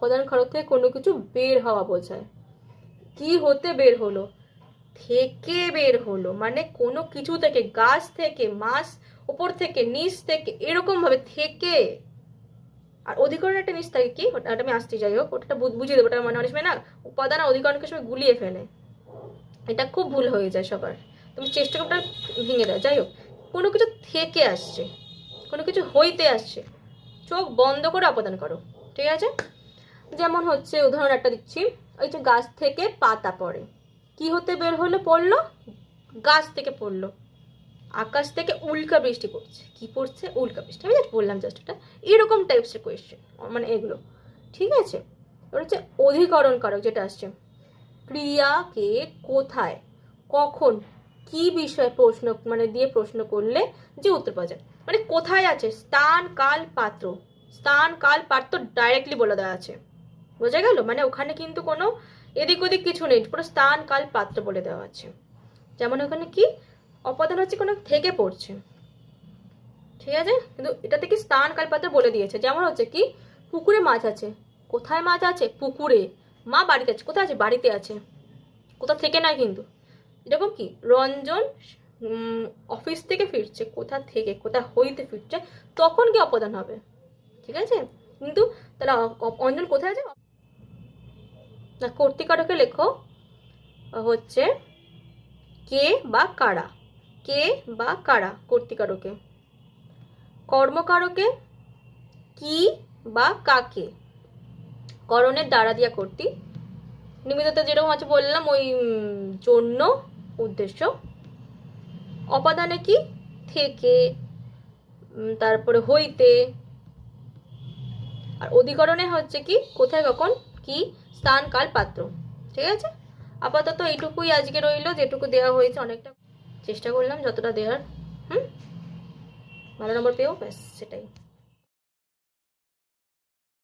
অপাদান কারক থেকে কোনো কিছু বের হওয়া বোঝায়। কি হতে বের হলো? থেকে বের হলো মানে কোনো কিছু থেকে, গাছ থেকে, মাছ, উপর থেকে, নিচ থেকে, এরকম ভাবে থেকে। আর অধিকরণ একটা নিচ থাকে কি? ওটা আমি আসতে যাই হোক, ওটা বুঝিয়ে দেবো, ওটা মানে অনেক না, উপাদান আর অধিকরণকে সময় গুলিয়ে ফেলে। এটা খুব ভুল হয়ে যায় সবার। তুমি চেষ্টা করো, ওটা ভেঙে দাও, যাই হোক। কোনো কিছু থেকে আসছে, কোনো কিছু হইতে আসছে, চোখ বন্ধ করে অপাদান করো, ঠিক আছে? যেমন হচ্ছে, উদাহরণ একটা দিচ্ছি। ওই যে গাছ থেকে পাতা পড়ে। কি হতে বের হলো? পড়ল? গাছ থেকে পড়ল। আকাশ থেকে উল্কা বৃষ্টি পড়ছে। কি পড়ছে? উল্কা বৃষ্টি। আমি বললাম জাস্ট এটা। এরকম টাইপসের কোয়েশ্চেন মানে এগুলো। ঠিক আছে? এবার হচ্ছে অধিকরণ কারক যেটা আসছে। ক্রিয়াকে কোথায়, কখন, কি বিষয়ে প্রশ্ন মানে দিয়ে প্রশ্ন করলে যে উত্তর পাওয়া যায়। মানে কোথায় আছে? স্থান, কাল, পাত্র। স্থান, কাল, পাত্র ডাইরেক্টলি বলে দেওয়া আছে। বোঝা গেল? মানে ওখানে কিন্তু কোনো এদিক ওদিক কিছু নেই, পুরো স্থান কাল পাত্র বলে দেওয়া আছে। যেমন ওখানে কি? অপাদান হচ্ছে কোনো থেকে পড়ছে। ঠিক আছে? কিন্তু এটাতে কি স্থান কাল পাত্র বলে দিয়েছে? যেমন হচ্ছে কি? পুকুরে মাছ আছে। কোথায় মাছ আছে? পুকুরে। মা বাড়িতে আছে। কোথায় আছে? বাড়িতে আছে। কোথা থেকে নয় কিন্তু। এরকম কি? রঞ্জন অফিস থেকে ফিরছে। কোথা থেকে? কোথা হইতে ফিরছে? তখন কি অপদান হবে? ঠিক আছে? কিন্তু তাহলে অঞ্জন কোথায় আছে? কর্তিকারকে লেখো, হচ্ছে কে বা কারা, কে বা কারা কর্তিকারকে? কর্মকারকে, কি বা কাকে? করণের দ্বারা দিয়া কর্তি। নিমিত্ততে যেরকম আছে বললাম, ওই জন্য উদ্দেশ্য। অপাদানে কি? থেকে তারপরে হইতে। আর অধিকরণে হচ্ছে কি? কোথায় কখন? কি? স্থান কাল পাত্র। ঠিক আছে? আপাতত এইটুকুই আজকে রইল, যেটুকু দেওয়া হয়েছে অনেকটা চেষ্টা করলাম, যতটা দেওয়ার হুম? ভালো নম্বর পেও ব্যাস, সেটাই।